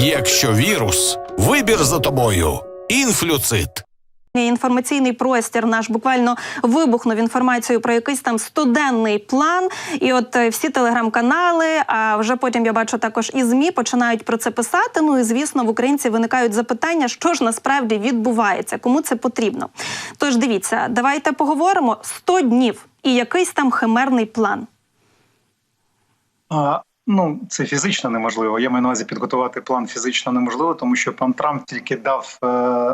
Якщо вірус, вибір за тобою. Інфлюцит. Інформаційний простір наш буквально вибухнув інформацією про якийсь там стоденний план. І от е, всі телеграм-канали, а вже потім я бачу також і змі починають про це писати. Ну і звісно, в українців виникають запитання, що ж насправді відбувається, кому це потрібно. Тож дивіться, давайте поговоримо 100 днів і якийсь там химерний план. А, ну, це фізично неможливо. Я маю на увазі підготувати план фізично неможливо, тому що пан Трамп тільки дав е,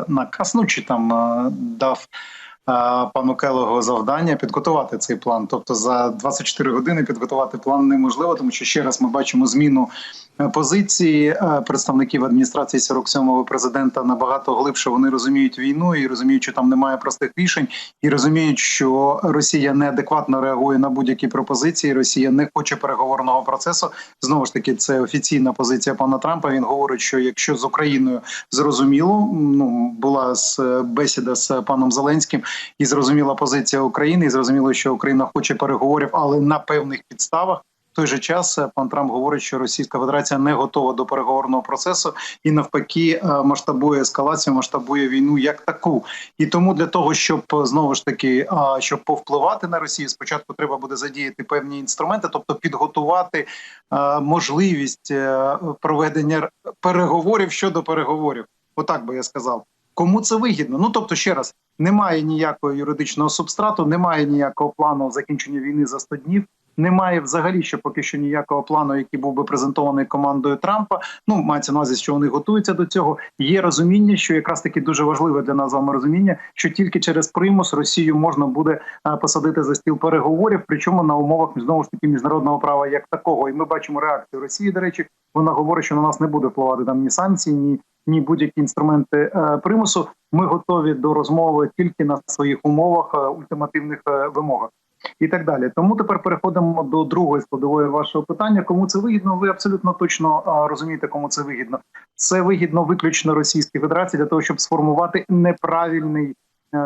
наказ, ну чи там е, дав пану Келогу завдання підготувати цей план. Тобто за 24 години підготувати план неможливо, тому що ще раз ми бачимо зміну е, позиції е, представників адміністрації 47-го президента набагато глибше. Вони розуміють війну і розуміють, що там немає простих рішень, і розуміють, що Росія неадекватно реагує на будь-які пропозиції. Росія не хоче переговорного процесу. Знову ж таки, це офіційна позиція пана Трампа. Він говорить, що якщо з Україною зрозуміло, ну була бесіда з паном Зеленським, і зрозуміла позиція України, і зрозуміло, що Україна хоче переговорів, але на певних підставах. В той же час е, пан Трамп говорить, що Російська Федерація не готова до переговорного процесу і навпаки е, масштабує ескалацію, масштабує війну як таку. І тому для того, щоб е, знову ж таки щоб повпливати на Росію, спочатку треба буде задіяти певні інструменти, тобто підготувати можливість проведення переговорів щодо переговорів. Отак би я сказав. Кому це вигідно? Ну тобто, ще раз, немає ніякого юридичного субстрату, немає ніякого плану закінчення війни за 100 днів. Немає взагалі ще поки що ніякого плану, який був би презентований командою Трампа. Ну мається на увазі, що вони готуються до цього. Є розуміння, що якраз таки дуже важливе для нас з вами розуміння, що тільки через примус Росію можна буде е, посадити за стіл переговорів, причому на умовах знову ж таки міжнародного права як такого. І ми бачимо реакцію Росії. До речі, вона говорить, що на нас не буде впливати там ні санкції, ні ні будь-які інструменти е, примусу. Ми готові до розмови тільки на своїх умовах, е, ультимативних е, вимогах і так далі. Тому тепер переходимо до другої складової вашого питання. Кому це вигідно? Ви абсолютно точно розумієте, кому це вигідно. Це вигідно виключно Російській Федерації для того, щоб сформувати неправильний.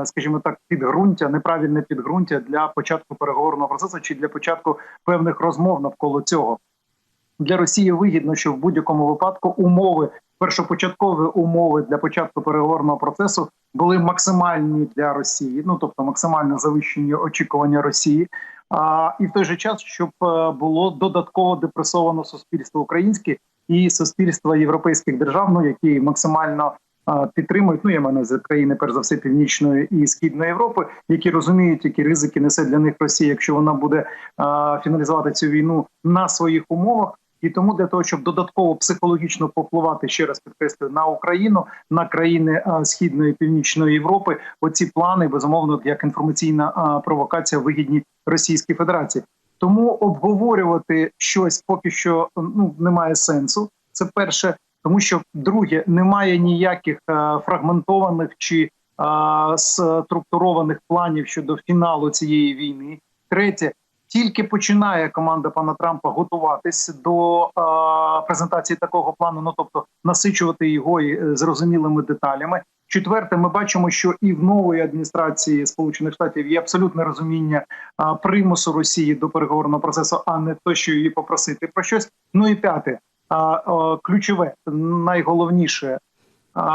Скажімо так, підґрунтя, неправильне підґрунтя для початку переговорного процесу чи для початку певних розмов навколо цього для Росії вигідно, що в будь-якому випадку умови, першопочаткові умови для початку переговорного процесу були максимальні для Росії, ну тобто максимально завищені очікування Росії. А і в той же час, щоб е, було додатково депресовано суспільство українське і суспільство європейських держав, ну які максимально е, підтримують. Ну я на увазі країни, перш за все, північної і східної Європи, які розуміють, які ризики несе для них Росія, якщо вона буде е, фіналізувати цю війну на своїх умовах. І тому для того, щоб додатково психологічно попливати ще раз підкреслюю на Україну, на країни східної і північної Європи, оці плани безумовно як інформаційна провокація вигідні Російській Федерації. Тому обговорювати щось поки що ну немає сенсу. Це перше, тому що друге, немає ніяких фрагментованих чи структурованих планів щодо фіналу цієї війни. Третє, тільки починає команда пана Трампа готуватись до е, презентації такого плану, ну тобто насичувати його е, зрозумілими деталями. Четверте, ми бачимо, що і в нової адміністрації Сполучених Штатів є абсолютне розуміння а, примусу Росії до переговорного процесу, а не то, що її попросити про щось. Ну і п'яте, а, а, ключове, найголовніше.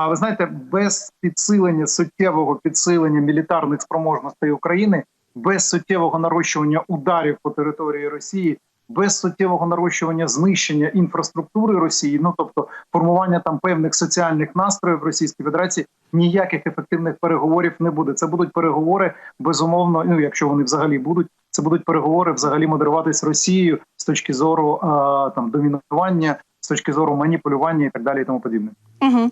Ви знаєте, без підсилення суттєвого підсилення мілітарних спроможностей України без суттєвого нарощування ударів по території Росії, без суттєвого нарощування знищення інфраструктури Росії, ну тобто формування там певних соціальних настроїв Російській Федерації, ніяких ефективних переговорів не буде. Це будуть переговори безумовно. Ну якщо вони взагалі будуть, це будуть переговори взагалі модеруватись Росією з точки зору а, там домінування, з точки зору маніпулювання і так далі, і тому подібне. Угу.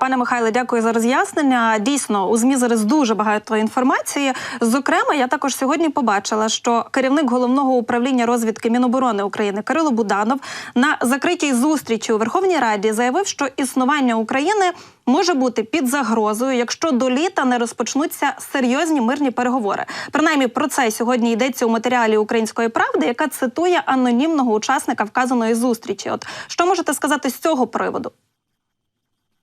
Пане Михайле, дякую за роз'яснення. Дійсно, у змі зараз дуже багато інформації. Зокрема, я також сьогодні побачила, що керівник головного управління розвідки Міноборони України Кирило Буданов на закритій зустрічі у Верховній Раді заявив, що існування України може бути під загрозою, якщо до літа не розпочнуться серйозні мирні переговори. Принаймні про це сьогодні йдеться у матеріалі Української правди, яка цитує анонімного учасника вказаної зустрічі. От що можете сказати з цього приводу?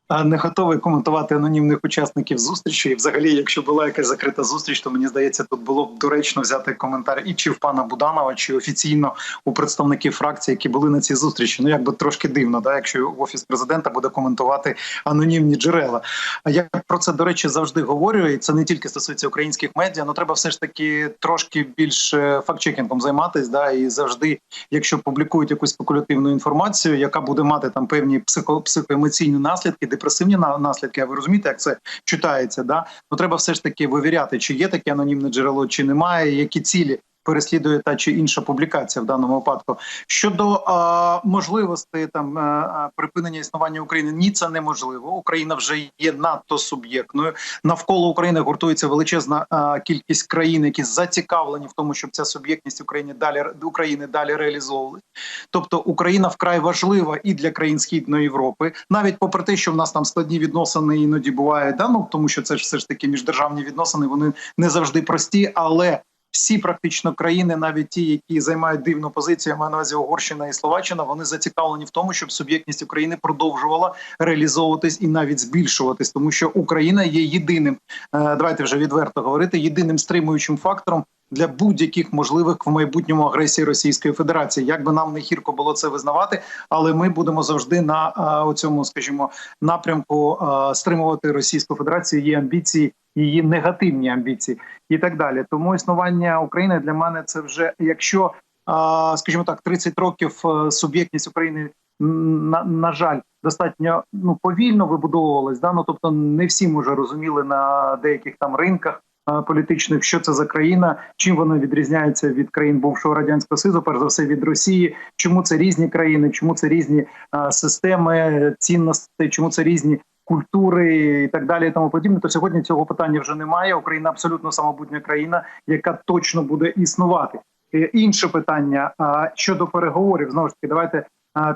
Не готовий коментувати анонімних учасників зустрічі. І взагалі, якщо була якась закрита зустріч, то мені здається, тут було б доречно взяти коментар і чи в пана Буданова, чи офіційно у представників фракції, які були на цій зустрічі. Ну якби трошки дивно, да, якщо офіс президента буде коментувати анонімні джерела. А я про це до речі завжди говорю, і це не тільки стосується українських медіа. Ну треба все ж таки трошки більш е, фактчекінгом займатися. Да, і завжди, якщо публікують якусь спекулятивну інформацію, яка буде мати там певні психо, психоемоційні наслідки, депресивні наслідки. А ви розумієте, як це читається? Да? Ну треба все ж таки вивіряти, чи є таке анонімне джерело, чи немає, які цілі. Переслідує та чи інша публікація в даному випадку щодо е, можливості там е, е, припинення існування України. Ні, це неможливо. Україна вже є надто суб'єктною. Навколо України гуртується величезна е, кількість країн, які зацікавлені в тому, щоб ця суб'єктність України далі України далі реалізовували. Тобто Україна вкрай важлива і для країн Східної Європи, навіть попри те, що в нас там складні відносини іноді бувають, да ну тому що це ж все ж таки міждержавні відносини, вони не завжди прості, але всі практично країни, навіть ті, які займають дивну позицію, я маю на увазі Угорщина і Словаччина, вони зацікавлені в тому, щоб суб'єктність України продовжувала реалізовуватись і навіть збільшуватись, тому що Україна є єдиним, е, давайте вже відверто говорити, єдиним стримуючим фактором. Для будь-яких можливих в майбутньому агресії Російської Федерації, як би нам не гірко було це визнавати, але ми будемо завжди на е, цьому, скажімо, напрямку е, стримувати Російську Федерацію, її амбіції, її негативні амбіції і так далі. Тому існування України для мене це вже якщо, скажімо так, 30 років е, суб'єктність України на, на жаль достатньо ну повільно вибудовувалась. Да? Ну, тобто не всі може розуміли на деяких там ринках. е, Політичних, що це за країна, чим вона відрізняється від країн бувшого радянського Союзу, перш за все від Росії, чому це різні країни, чому це різні е, системи цінностей, чому це різні культури і так далі, і тому подібне. То сьогодні цього питання вже немає. Україна абсолютно самобутня країна, яка точно буде існувати. Е, Інше питання щодо переговорів. Знову ж таки, давайте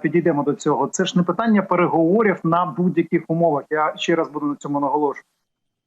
підійдемо до цього. Це ж не питання переговорів на будь-яких умовах. Я ще раз буду на цьому наголошувати.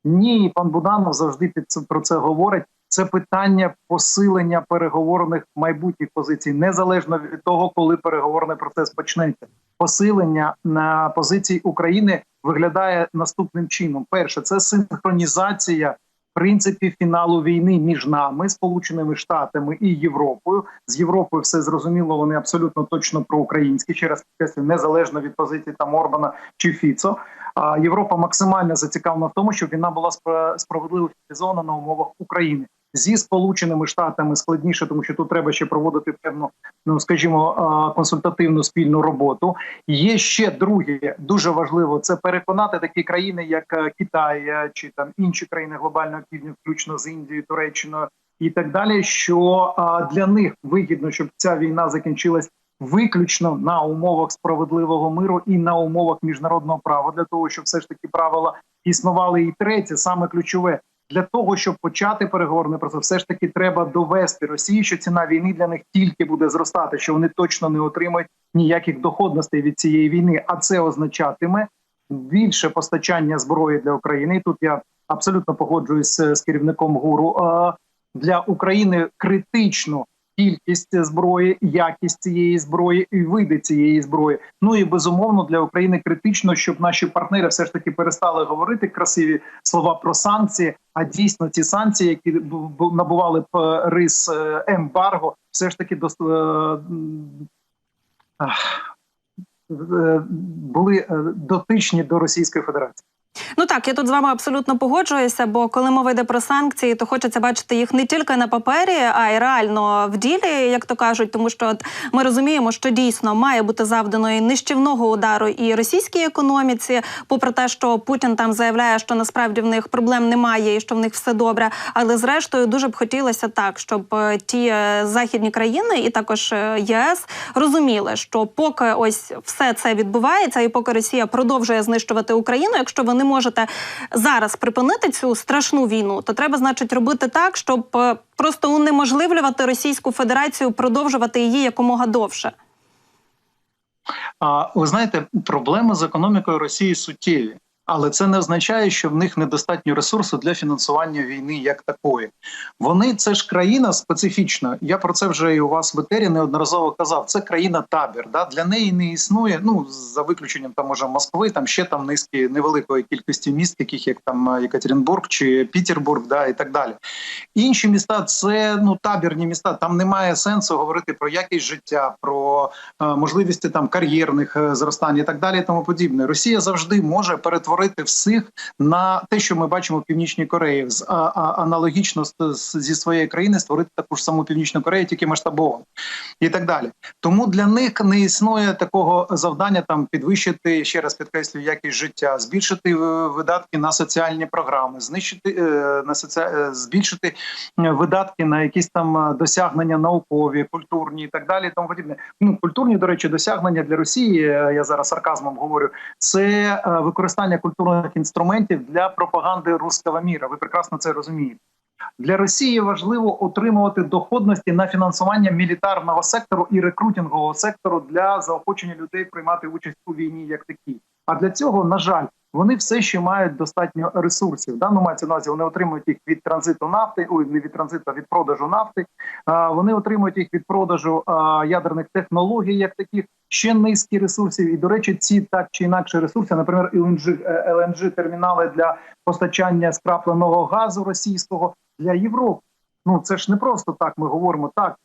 Ні, пан Буданов завжди під про це говорить. Це питання посилення переговорних майбутніх позицій, незалежно від того, коли переговорний процес почнеться. Посилення на позиції України виглядає наступним чином: перше, це синхронізація принципів фіналу війни між нами, Сполученими Штатами і Європою. З Європою все зрозуміло. Вони абсолютно точно проукраїнські, ще раз підкреслюю, незалежно від позиції там Орбана чи Фіцо. А Європа максимально зацікавлена в тому, щоб війна була спра- справедливо фіналізована на умовах України. Зі сполученими штатами складніше, тому що тут треба ще проводити певну, ну скажімо, консультативну спільну роботу. Є ще друге, дуже важливо це переконати такі країни, як е, Китай е, чи там інші країни глобального півдня, включно з Індією, Туреччиною і так далі. Що для них вигідно, щоб ця війна закінчилась виключно на умовах справедливого миру і на умовах міжнародного права, для того, щоб все ж таки правила існували. І третє, саме ключове. Для того щоб почати переговорний процес, все ж таки треба довести Росії, що ціна війни для них тільки буде зростати, що вони точно не отримають ніяких доходностей від цієї війни. А це означатиме більше постачання зброї для України. Тут я абсолютно погоджуюсь з керівником гуру. Е, Для України критично кількість зброї, якість цієї зброї і види цієї зброї. Ну і безумовно для України критично, щоб наші партнери все ж таки перестали говорити красиві слова про санкції. А дійсно ці санкції, які бу- бу- набували б е, рис е, ембарго, все ж таки е, були дотичні до Російської Федерації. Ну так, я тут з вами абсолютно погоджуюся, бо коли мова йде про санкції, то хочеться бачити їх не тільки на папері, а й реально в ділі, як то кажуть, тому що от ми розуміємо, що дійсно має бути завдано і нищівного удару і російській економіці, попри те, що Путін там заявляє, що насправді в них проблем немає і що в них все добре. Але зрештою дуже б хотілося так, щоб е, ті е, західні країни і також е, ЄС розуміли, що поки ось все це відбувається, і поки Росія продовжує знищувати Україну, якщо ви не можете зараз припинити цю страшну війну, то треба, значить, робити так, щоб е, просто унеможливлювати Російську Федерацію, продовжувати її якомога довше. А ви знаєте, проблеми з економікою Росії суттєві. Але це не означає, що в них недостатньо ресурсу для фінансування війни як такої. Вони це ж країна специфічна. Я про це вже і у вас в етері неодноразово казав. Це країна табір. Да? Для неї не існує. Ну за виключенням там може Москви, там ще там низки невеликої кількості міст, таких як там е, Екатеринбург чи Пітербург, да і так далі. Інші міста це ну табірні міста. Там немає сенсу говорити про якість життя, про е, можливості там кар'єрних е, зростань і так далі. І тому подібне. Росія завжди може перетворити всіх на те, що ми бачимо в північній Кореї, з а, а, аналогічно з, з- зі своєї країни створити таку ж саму північну Корею, тільки масштабовано і так далі. Тому для них не існує такого завдання там підвищити ще раз підкреслюю якість життя, збільшити е, видатки на соціальні програми, знищити е, на соці... е, збільшити видатки на якісь там досягнення наукові, культурні і так далі. Тому подібне. Ну культурні, до речі, досягнення для Росії. Я зараз сарказмом говорю. Це використання культурних інструментів для пропаганди руского міра. Ви прекрасно це розумієте. Для Росії важливо отримувати доходності на фінансування мілітарного сектору і рекрутингового сектору для заохочення людей приймати участь у війні як такій. А для цього, на жаль, вони все ще мають достатньо ресурсів. Да? Ну, мається на увазі, вони отримують їх від транзиту нафти, ой, не від транзиту, а від продажу нафти. Вони отримують їх від продажу ядерних технологій, як таких ще низки ресурсів. І до речі, ці так чи інакше ресурси, наприклад, LNG, е, термінали для постачання скрапленого газу російського для Європи. Ну це ж не просто так. Ми говоримо так.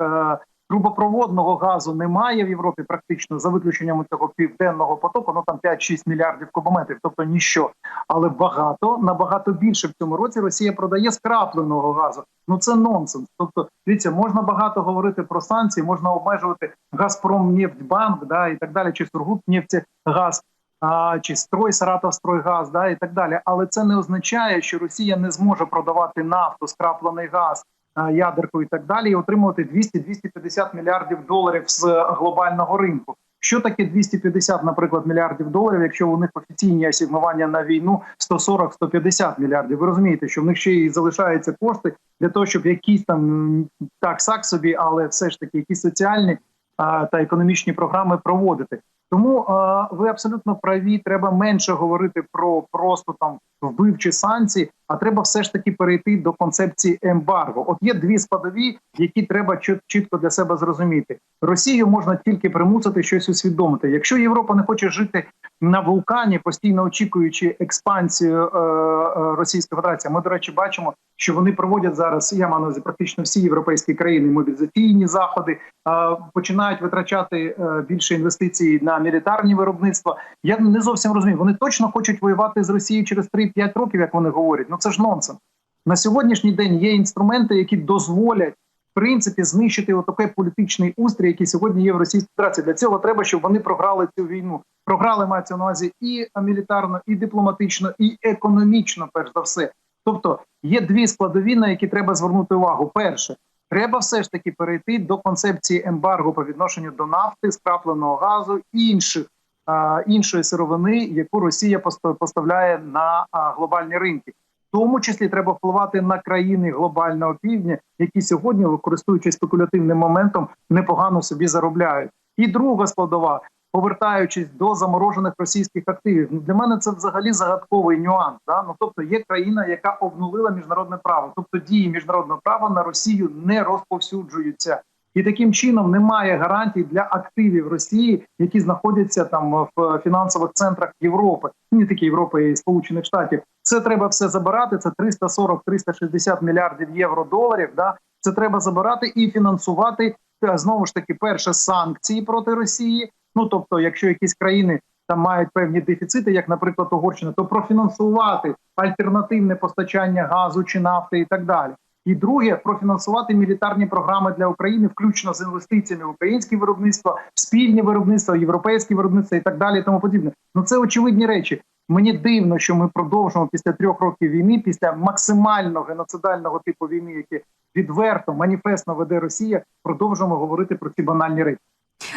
Трубопроводного газу немає в Європі, практично за виключенням цього південного потоку. Ну там 5-6 мільярдів кубометрів, тобто ніщо. Але багато набагато більше в цьому році Росія продає скрапленого газу. Ну це нонсенс. Тобто, дивіться, можна багато говорити про санкції, можна обмежувати Газпромнефтьбанк, да і так далі, чи Сургутнефтегаз, а, чи строй Саратовстройгаз, да і так далі. Але це не означає, що Росія не зможе продавати нафту, скраплений газ, ядерку і так далі, і отримувати 200-250 мільярдів доларів з глобального ринку. Що таке 250, наприклад, мільярдів доларів, якщо у них офіційні асігнування на війну 140-150 мільярдів? Ви розумієте, що в них ще й залишаються кошти для того, щоб якісь там так сак собі, але все ж таки якісь соціальні а, та економічні програми проводити. Тому а, ви абсолютно праві. Треба менше говорити про просто там вбивчі санкції, а треба все ж таки перейти до концепції ембарго. От є дві складові, які треба чіт- чітко для себе зрозуміти. Росію можна тільки примусити щось усвідомити. Якщо Європа не хоче жити на вулкані, постійно очікуючи експансію е, е, Російської Федерації, ми до речі бачимо, що вони проводять зараз. Я маю на увазі практично всі європейські країни мобілізаційні заходи, е, починають витрачати більше інвестицій на мілітарні виробництва. Я не зовсім розумію. Вони точно хочуть воювати з Росією через 3-5 років, як вони говорять. Ну це ж нонсенс. На сьогоднішній день є інструменти, які дозволять принципі знищити отакий політичний устрій, який сьогодні є в Російській Федерації. Для цього треба, щоб вони програли цю війну. Програли мається на увазі і мілітарно, і дипломатично, і економічно, перш за все. Тобто є дві складові, на які треба звернути увагу. Перше, треба все ж таки перейти до концепції ембарго по відношенню до нафти, скрапленого газу інших а, іншої сировини, яку Росія поста- поставляє на глобальні ринки. Тому числі треба впливати на країни глобального півдня, які сьогодні, користуючись спекулятивним моментом, непогано собі заробляють. І друга складова, повертаючись до заморожених російських активів, ну для мене це взагалі загадковий нюанс. Да? Ну тобто є країна, яка обнулила міжнародне право, тобто дії міжнародного права на Росію не розповсюджуються. І таким чином немає гарантій для активів Росії, які знаходяться там в фінансових центрах Європи, не тільки Європи і Сполучених Штатів. Це треба все забирати. Це 340-360 мільярдів євро доларів. Да, це треба забирати і фінансувати е, знову ж таки перше санкції проти Росії. Ну тобто, якщо якісь країни там мають певні дефіцити, як, наприклад, Угорщина, то профінансувати альтернативне постачання газу чи нафти і так далі. І друге профінансувати мілітарні програми для України, включно з інвестиціями в українське виробництво, спільні виробництва, європейське виробництво і так далі. І тому подібне. Ну це очевидні речі. Мені дивно, що ми продовжуємо після трьох років війни, після максимально геноцидального типу війни, яке відверто маніфестно веде Росія, продовжуємо говорити про ці банальні речі.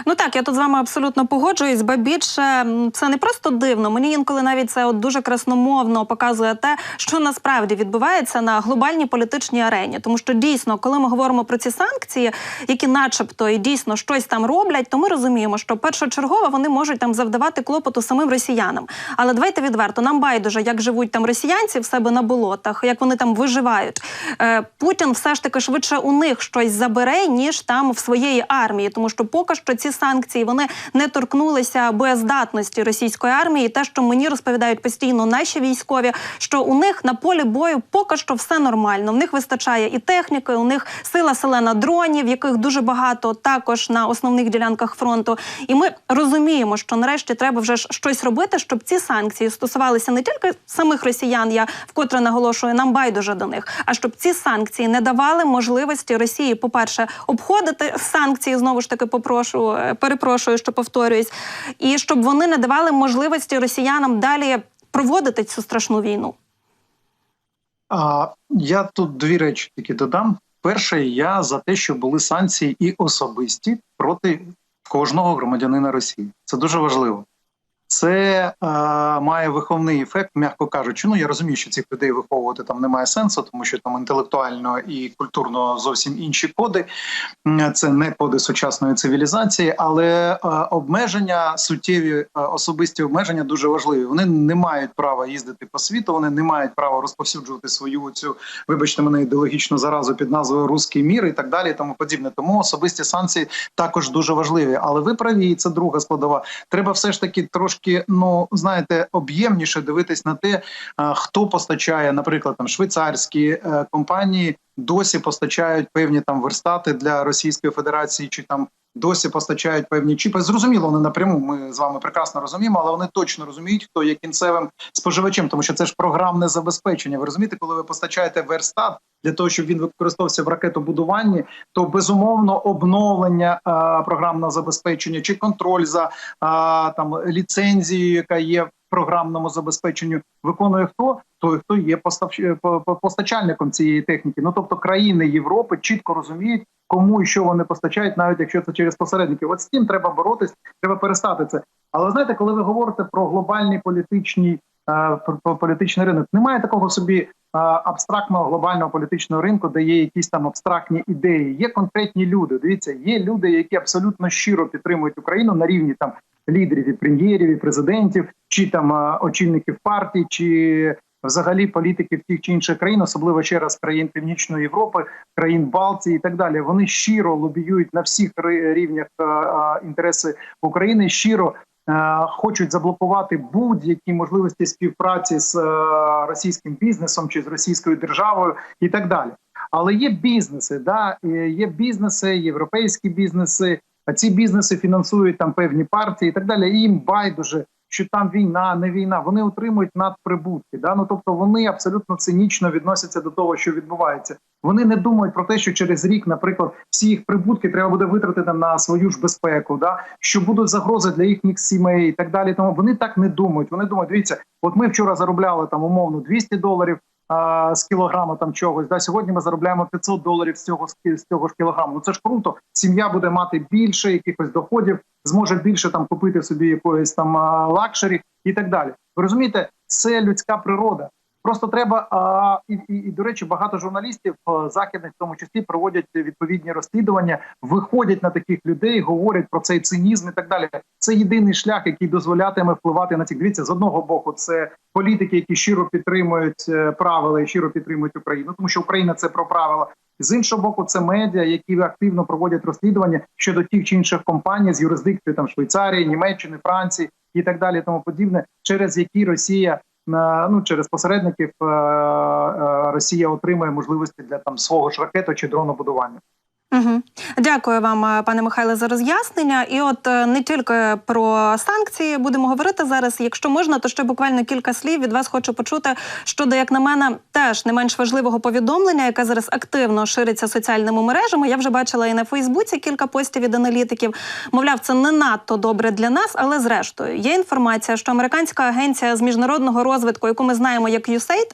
Ну так, я тут з вами абсолютно погоджуюсь, бо більше це не просто дивно. Мені інколи навіть це от дуже красномовно показує те, що насправді відбувається на глобальній політичній арені. Тому що дійсно, коли ми говоримо про ці санкції, які, начебто, і дійсно щось там роблять, то ми розуміємо, що першочергово вони можуть там завдавати клопоту самим росіянам. Але давайте відверто, нам байдуже, як живуть там росіянці в себе на болотах, як вони там виживають. Е, Путін все ж таки швидше у них щось забере, ніж там в своєї армії, тому що поки що ці санкції вони не торкнулися боєздатності російської армії. Те, що мені розповідають постійно наші військові, що у них на полі бою поки що все нормально. В них вистачає і техніки, у них сила селена дронів, яких дуже багато також на основних ділянках фронту. І ми розуміємо, що нарешті треба вже щось робити, щоб ці санкції стосувалися не тільки самих росіян. Я вкотре наголошую, нам байдуже до них, а щоб ці санкції не давали можливості Росії, по-перше, обходити санкції. Знову ж таки, попрошу перепрошую, що повторююсь, і щоб вони не давали можливості росіянам далі проводити цю страшну війну. А, я тут дві речі тільки додам. Перше, я за те, що були санкції і особисті проти кожного громадянина Росії. Це дуже важливо. Це е, має виховний ефект, м'яко кажучи. Ну я розумію, що цих людей виховувати там немає сенсу, тому що там інтелектуально і культурно зовсім інші коди. Це не коди сучасної цивілізації, але е, обмеження, суттєві е, особисті обмеження дуже важливі. Вони не мають права їздити по світу, вони не мають права розповсюджувати свою цю, вибачте мене, ідеологічну заразу під назвою Руський мір і так далі, тому подібне. Тому особисті санкції також дуже важливі. Але ви праві, і це друга складова. Треба все ж таки трошки, ну знаєте, об'ємніше дивитись на те, хто постачає, наприклад, там швейцарські е, компанії досі постачають певні там верстати для Російської Федерації, чи там досі постачають певні чіпи. Зрозуміло, не напряму. Ми з вами прекрасно розуміємо, але вони точно розуміють, хто є кінцевим споживачем, тому що це ж програмне забезпечення. Ви розумієте, коли ви постачаєте верстат для того, щоб він використовувався в ракетобудуванні, то безумовно обновлення а, програмного забезпечення чи контроль за а, там ліцензією, яка є програмному забезпеченню, виконує хто? Той, хто є по- постачальником цієї техніки. Ну тобто країни Європи чітко розуміють, кому і що вони постачають, навіть якщо це через посередників. От з цим треба боротись, треба перестати це. Але знаєте, коли ви говорите про глобальний політичний е, політичний ринок, немає такого собі е, абстрактного глобального політичного ринку, де є якісь там абстрактні ідеї. Є конкретні люди. Дивіться, є люди, які абсолютно щиро підтримують Україну на рівні там лідерів і прем'єрів, і президентів, чи там очільників партій, чи взагалі політиків тих чи інших країн, особливо ще раз країн Північної Європи, країн Балтії і так далі. Вони щиро лобіюють на всіх рівнях інтереси України, щиро хочуть заблокувати будь-які можливості співпраці з російським бізнесом чи з російською державою і так далі. Але є бізнеси, да є бізнеси, європейські бізнеси. А ці бізнеси фінансують там певні партії і так далі. І їм байдуже, що там війна, не війна. Вони отримують надприбутки. Да? Ну тобто вони абсолютно цинічно відносяться до того, що відбувається. Вони не думають про те, що через рік, наприклад, всі їх прибутки треба буде витратити на свою ж безпеку, да що будуть загрози для їхніх сімей і так далі. Тому вони так не думають. Вони думають, дивіться, от ми вчора заробляли там умовно 200 доларів з кілограма там чогось. Да, сьогодні ми заробляємо 500 доларів з цього з цього ж кілограму. Ну це ж круто. Сім'я буде мати більше якихось доходів, зможе більше там купити собі якоїсь там лакшері і так далі. Ви розумієте, це людська природа. Просто треба і, і, і до речі, багато журналістів західних, в тому числі, проводять відповідні розслідування, виходять на таких людей, говорять про цей цинізм і так далі. Це єдиний шлях, який дозволятиме впливати на цих. Дивіться, з одного боку, це політики, які щиро підтримують е, правила і щиро підтримують Україну, тому що Україна це про правила. З іншого боку, це медіа, які активно проводять розслідування щодо тих чи інших компаній з юрисдикції там Швейцарії, Німеччини, Франції і так далі, тому подібне, через які Росія ну через посередників е, е, Росія отримує можливості для там свого ж ракету чи дронобудування. Угу. Дякую вам, е, пане Михайле, за роз'яснення. І от е, не тільки про санкції будемо говорити зараз. Якщо можна, то ще буквально кілька слів від вас хочу почути щодо, як на мене, теж не менш важливого повідомлення, яке зараз активно шириться соціальними мережами. Я вже бачила і на Фейсбуці кілька постів від аналітиків. Мовляв, це не надто добре для нас, але зрештою є інформація, що американська агенція з міжнародного розвитку, яку ми знаємо як USAID,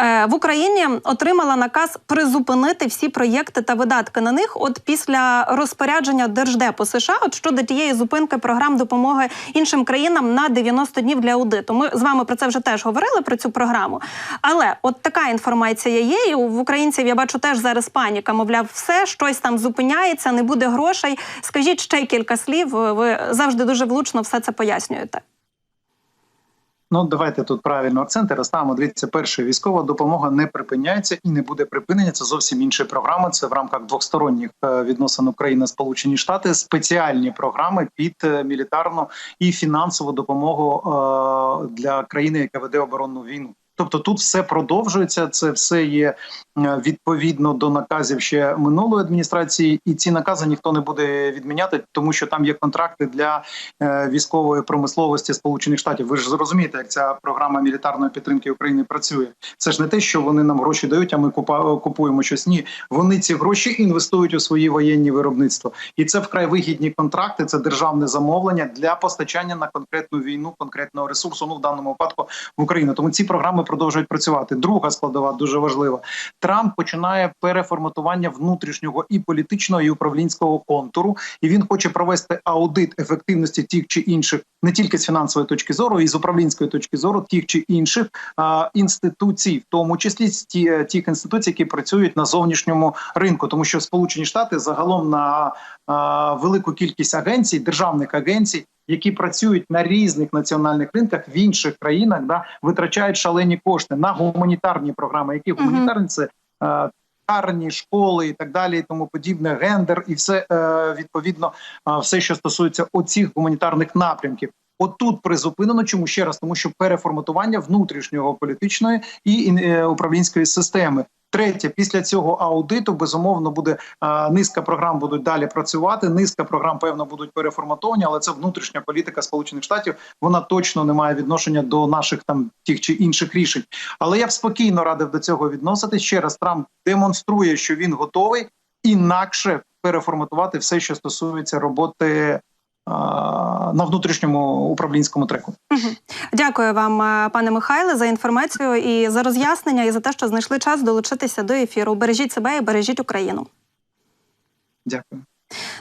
е, в Україні отримала наказ призупинити всі проєкти та видатки на них от після розпорядження Держдепу США от щодо тієї зупинки програм допомоги іншим країнам на 90 днів для аудиту. Ми з вами про це вже теж говорили про цю програму. Але от така інформація є. І в українців я бачу теж зараз паніка. Мовляв, все щось там зупиняється, не буде грошей. Скажіть ще кілька слів. Ви завжди дуже влучно все це пояснюєте. Ну, давайте тут правильно акценти розставимо. Дивіться, перше, військова допомога не припиняється і не буде припинення. Це зовсім інша програма. Це в рамках двосторонніх е, відносин України Сполучені Штати спеціальні програми під е, мілітарну і фінансову допомогу е, для країни, яка веде оборонну війну. Тобто тут все продовжується. Це все є е, відповідно до наказів ще минулої адміністрації, і ці накази ніхто не буде відміняти, тому що там є контракти для е, військової промисловості Сполучених Штатів. Ви ж зрозумієте, як ця програма мілітарної підтримки України працює. Це ж не те, що вони нам гроші дають, а ми купуємо щось. Ні, вони ці гроші інвестують у свої воєнні виробництва, і це вкрай вигідні контракти. Це державне замовлення для постачання на конкретну війну, конкретного ресурсу. Ну в даному випадку в Україну. Тому ці програми продовжують працювати. Друга складова дуже важлива. Трамп починає переформатування внутрішнього і політичного і управлінського контуру, і він хоче провести аудит ефективності тих чи інших, не тільки з фінансової точки зору, і з управлінської точки зору тих чи інших а, інституцій, в тому числі ті, тих інституцій, які працюють на зовнішньому ринку, тому що Сполучені Штати загалом на велику кількість агенцій, державних агенцій. Які працюють на різних національних ринках в інших країнах, да витрачають шалені кошти на гуманітарні програми. Які гуманітарні це е, карні, школи і так далі, і тому подібне, гендер, і все е, відповідно, е, все, що стосується оцих гуманітарних напрямків. Отут призупинено. Чому ще раз? Тому що переформатування внутрішнього політичної і управлінської системи. Третє, після цього аудиту безумовно буде е, низка програм будуть далі працювати. Низка програм певно будуть переформатовані, але це внутрішня політика Сполучених Штатів. Вона точно не має відношення до наших там тих чи інших рішень. Але я б спокійно радив до цього відноситись. Ще раз Трамп демонструє, що він готовий інакше переформатувати все, що стосується роботи на внутрішньому управлінському треку. Дякую вам, е, пане Михайле, за інформацію і за роз'яснення, і за те, що знайшли час долучитися до ефіру. Бережіть себе і бережіть Україну. Дякую.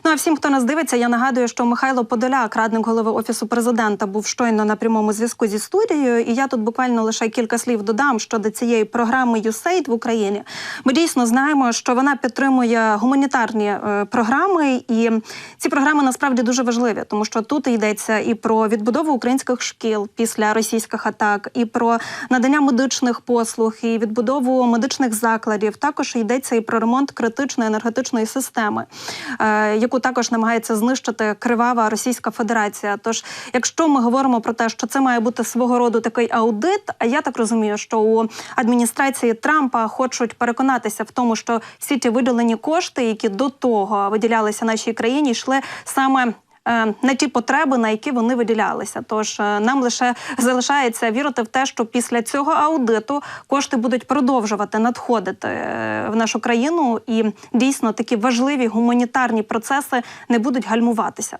Ну а всім, хто нас дивиться, я нагадую, що Михайло Подоляк, радник голови офісу президента, був щойно на прямому зв'язку зі студією. І я тут буквально лише кілька слів додам щодо цієї програми USAID в Україні. Ми дійсно знаємо, що вона підтримує гуманітарні е, програми, і ці програми насправді дуже важливі, тому що тут йдеться і про відбудову українських шкіл після російських атак, і про надання медичних послуг, і відбудову медичних закладів. Також йдеться і про ремонт критичної енергетичної системи. Е, яку також намагається знищити кривава Російська Федерація. Тож, якщо ми говоримо про те, що це має бути свого роду такий аудит, а я так розумію, що у адміністрації Трампа хочуть переконатися в тому, що всі ті виділені кошти, які до того виділялися нашій країні, йшли саме. Е, На ті потреби, на які вони виділялися, тож е, нам лише залишається вірити в те, що після цього аудиту кошти будуть продовжувати надходити е, в нашу країну, і дійсно такі важливі гуманітарні процеси не будуть гальмуватися.